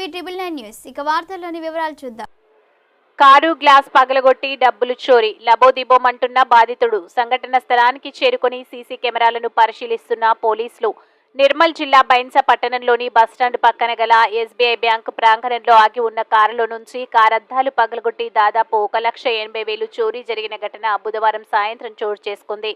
TV triple nine news. ఇక వార్తల్లోని వివరాలు చూద్దాం. కారు గ్లాస్ పగలగొట్టి డబ్బులు చోరీ. లబోదిబోమంటున్న బాధితుడు. సంఘటన స్థలానికి చేరుకుని సీసీ కెమెరాలను పరిశీలిస్తున్న పోలీసులు. నిర్మల్ జిల్లా బైన్స పట్టణంలోని బస్టాండ్ పక్కన గల ఎస్బీఐ బ్యాంకు ప్రాంగణంలో ఆగి ఉన్న కారులో నుంచి కారద్దాలు పగలగొట్టి దాదాపు ఒక లక్ష ఎనభై వేలు చోరీ జరిగిన ఘటన బుధవారం సాయంత్రం చోటు చేసుకుంది.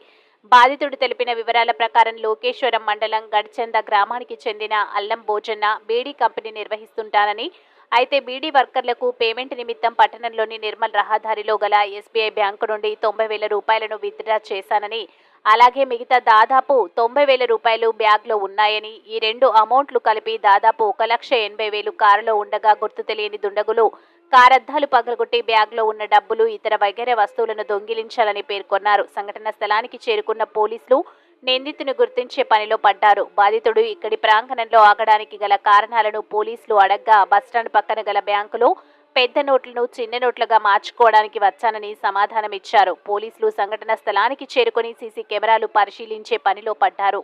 బాధితుడు తెలిపిన వివరాల ప్రకారం లోకేశ్వరం మండలం గడ్చంద గ్రామానికి చెందిన అల్లం భోజన్న బీడీ కంపెనీ నిర్వహిస్తుంటానని అయితే బీడీ వర్కర్లకు పేమెంట్ నిమిత్తం పట్టణంలోని నిర్మల్ రహదారిలో గల ఎస్బీఐ బ్యాంకు నుండి తొంభై వేల రూపాయలను విత్డ్రా చేశానని అలాగే మిగతా దాదాపు తొంభై వేల రూపాయలు బ్యాగ్లో ఉన్నాయని ఈ రెండు అమౌంట్లు కలిపి దాదాపు ఒక లక్ష ఎనభై వేలు కారులో ఉండగా గుర్తు తెలియని దుండగులు కారద్దాలు పగలగొట్టి బ్యాగ్లో ఉన్న డబ్బులు ఇతర వగైరే వస్తువులను దొంగిలించాలని పేర్కొన్నారు. సంఘటన స్థలానికి చేరుకున్న పోలీసులు నిందితుని గుర్తించే పనిలో పడ్డారు. బాధితుడు ఇక్కడి ప్రాంగణంలో ఆగడానికి గల కారణాలను పోలీసులు అడగ్గా బస్టాండ్ పక్కన గల బ్యాంకులో పెద్ద నోట్లను చిన్న నోట్లుగా మార్చుకోవడానికి వచ్చానని సమాధానమిచ్చారు. పోలీసులు సంఘటన స్థలానికి చేరుకుని సీసీ కెమెరాలు పరిశీలించే పనిలో పడ్డారు.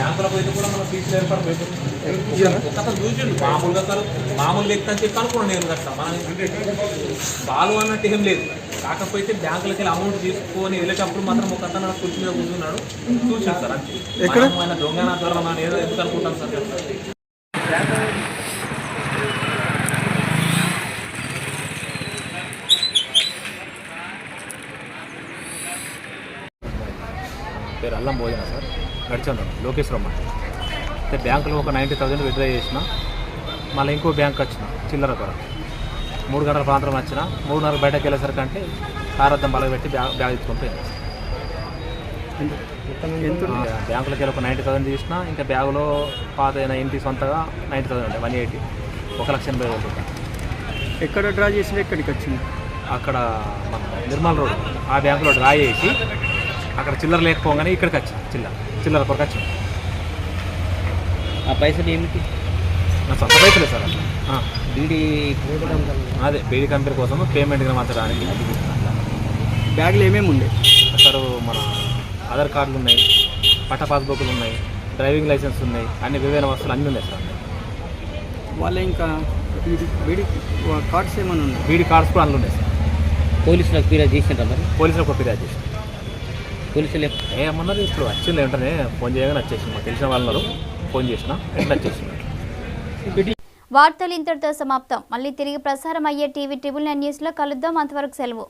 బ్యాంకులకు అయితే కూడా మన ఫీజులు ఏర్పాటు పెడుతుంది ఒకతను చూసిండు మామూలుగా తను మామూలు లెక్క అని చెప్పి అనుకున్నాను నేను కట్ట మన బాలు అన్నట్టు ఏం లేదు. కాకపోతే బ్యాంకులకి వెళ్ళి అమౌంట్ తీసుకొని వెళ్ళేటప్పుడు మాత్రం ఒక అతను నాకు కుర్చీ మీద కూర్చున్నాడు. చూసాను సార్ అంతే. దొంగ నా ద్వారా మనం ఏదో ఎందుకు అనుకుంటాం సార్ పేరు అల్లం భోజన సార్. గడిచాను. లోకేశ్వరమ్మ అయితే బ్యాంకులో ఒక నైంటీ థౌసండ్ విత్డ్రా చేసిన. మళ్ళీ ఇంకో బ్యాంక్ వచ్చిన చిల్లర కూడా మూడు గంటల ప్రాంతం వచ్చిన. మూడున్నర బయటకు వెళ్ళేసరికి అంటే కారద్దం బలగ పెట్టి బ్యాగ్ బ్యాగ్ ఆ, బ్యాంకులోకి వెళ్ళి ఒక నైంటీ థౌసండ్ తీసిన ఇంకా బ్యాగులో పాత అయిన ఇంటి సొంతగా నైంటీ థౌసండ్ వన్ ఎయిటీ. ఒక లక్ష ఎనభై వేలు రూపాయలు ఎక్కడ డ్రా చేసిన ఎక్కడికి వచ్చింది? అక్కడ మన నిర్మల్ రోడ్. ఆ బ్యాంకులో డ్రా చేసి అక్కడ చిల్లర లేకపోగానే ఇక్కడికి వచ్చి చిల్లర చిల్లర కొరకు వచ్చి. ఆ పైసలు ఏమిటి? నా సొంత పైసలే సార్ బీడీ అదే బీడీ కంపెనీ కోసం పేమెంట్ మార్చడానికి బ్యాగ్లో ఏమేమి ఉండే? సార్ మన ఆధార్ కార్డులు ఉన్నాయి పట్ట పాస్బుక్లు ఉన్నాయి డ్రైవింగ్ లైసెన్స్ ఉన్నాయి అన్ని విలువైన వస్తువులు అన్నీ ఉన్నాయి సార్. వాళ్ళ ఇంకా బీడీ కార్డ్స్ ఏమైనా ఉన్నాయి? బీడీ కార్డ్స్ కూడా అందులో ఉన్నాయి సార్. పోలీసులకు ఫిర్యాదు చేసిండ్రా మరి? పోలీసులకు ఫిర్యాదు చేసి పోలీసులు ఏమన్నారు ఇప్పుడు వచ్చింది వెంటనే ఫోన్ చేయగానే వచ్చేసింది. మాకు తెలిసిన వాళ్ళు. ఫోన్ చేసిన ఎట్లా వచ్చేసింది. వార్తలు ఇంతటితో సమాప్తం. మళ్ళీ తిరిగి ప్రసారం అయ్యే టీవీ ట్రిపుల్ నైన్ న్యూస్లో కలుద్దాం. అంతవరకు సెలవు.